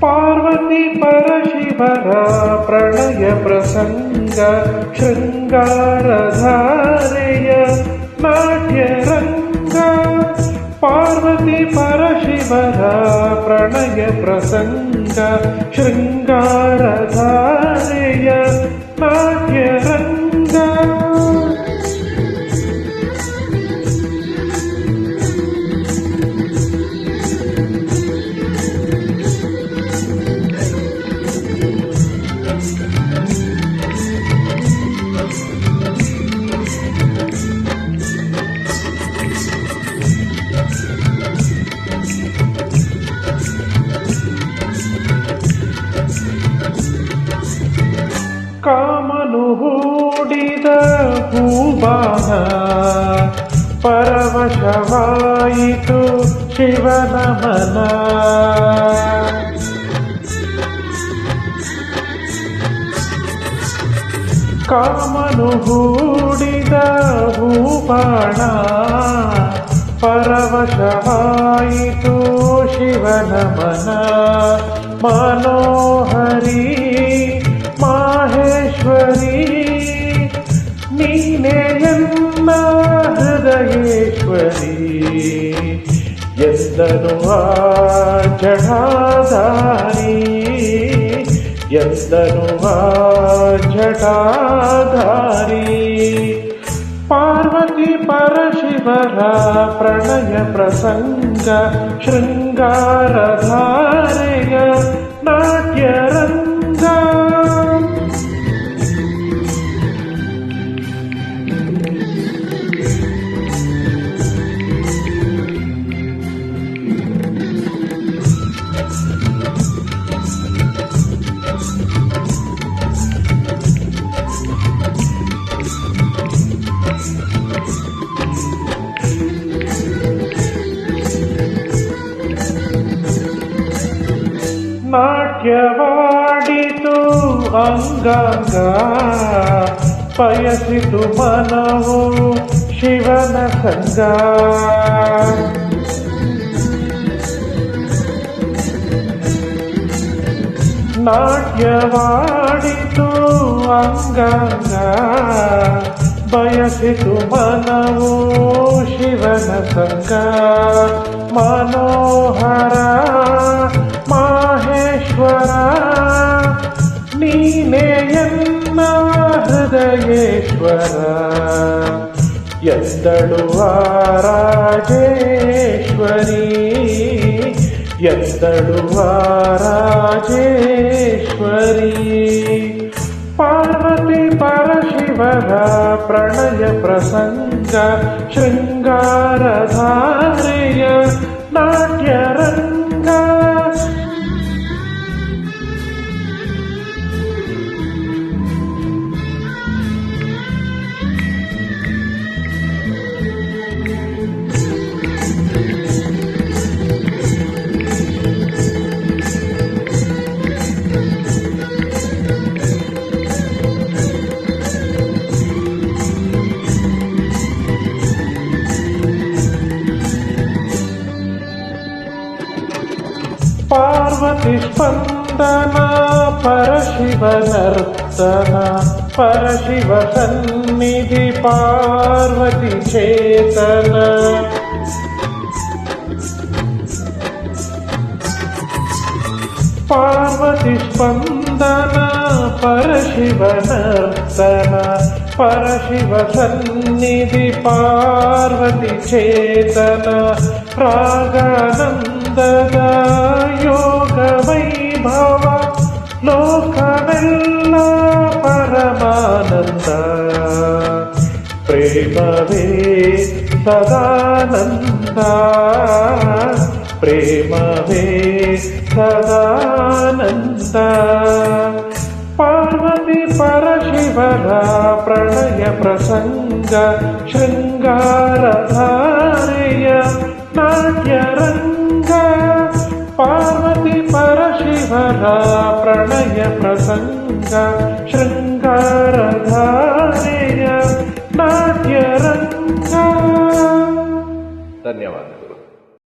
ಪಾರ್ವತಿ ಪರಶಿವರ ಪ್ರಣಯ ಪ್ರಸಂಗ ಶೃಂಗಾರಧಾರೆಯ ನಾಟ್ಯರಂಗ ಪಾರ್ವತಿ ಪರಶಿವರ ಪ್ರಣಯ ಪ್ರಸಂಗ ಶೃಂಗಾರಧಾರೆಯ ನಾಟ್ಯರಂಗ ಹೂಡಿದ ಭೂಬಾಣ ಪರವಶವಾಯಿತು ಶಿವನ ಮನ ಕಾಮನು ಹೂಡಿದ ಭೂಬಾಣ ಪರವಶವಾಯಿತು ಶಿವನ ಮನ ಮನೋಹರಿ ಹೃದಯೇಶ್ವರಿ ಎಂದನು ಆ ಜಡಾಧಾರಿ ಎಂದನು ಆ ಜಟಾಧಾರಿ ಪಾರ್ವತಿ ಪರಶಿವರ ಪ್ರಣಯ ಪ್ರಸಂಗ ಶೃಂಗಾರಧಾರೆಯ ನಾಟ್ಯರಂಗ ನಾಟ್ಯವಾಡಿತು ಅಂಗಾಂಗ. ಪಯಸಿತು ಮನವು ಶಿವನ ಸಂಗ. ನಾಟ್ಯವಾಡಿತು ಅಂಗಾಂಗ. ಬಯಸಿತು ಮನವು ಶಿವನ ಸಂಗ. ಮನೋಹರ ಎದ್ದಳು ರಾಜೇಶ್ವರಿ ಎದ್ದಳು ರಾಜೇಶ್ವರಿ ಪಾರ್ವತಿ ಪರಶಿವರ ಪ್ರಣಯ ಪ್ರಸಂಗ ಶೃಂಗಾರಧಾರೆಯ ನಾಟ್ಯರಂಗ పార్వతి స్పందన పరశివ నర్తన పరశివ సన్నిధి పార్వతి చేతన పార్వతి స్పందన పరశివ నర్తన పరశివ సన్నిధి పార్వతి చేతన ప్రాగానందద వైభవ లోకమెల్ల పరమానంద. ప్రేమవే సదానంద. ప్రేమవే సదానంద. పార్వతి పరశివరా प्रसङ्ग शृङ्गारधारय नाट्यरङ्ग पार्वती परशिवरा प्रणय प्रसङ्ग शृङ्गारधारय नाट्यरङ्ग धन्यवादः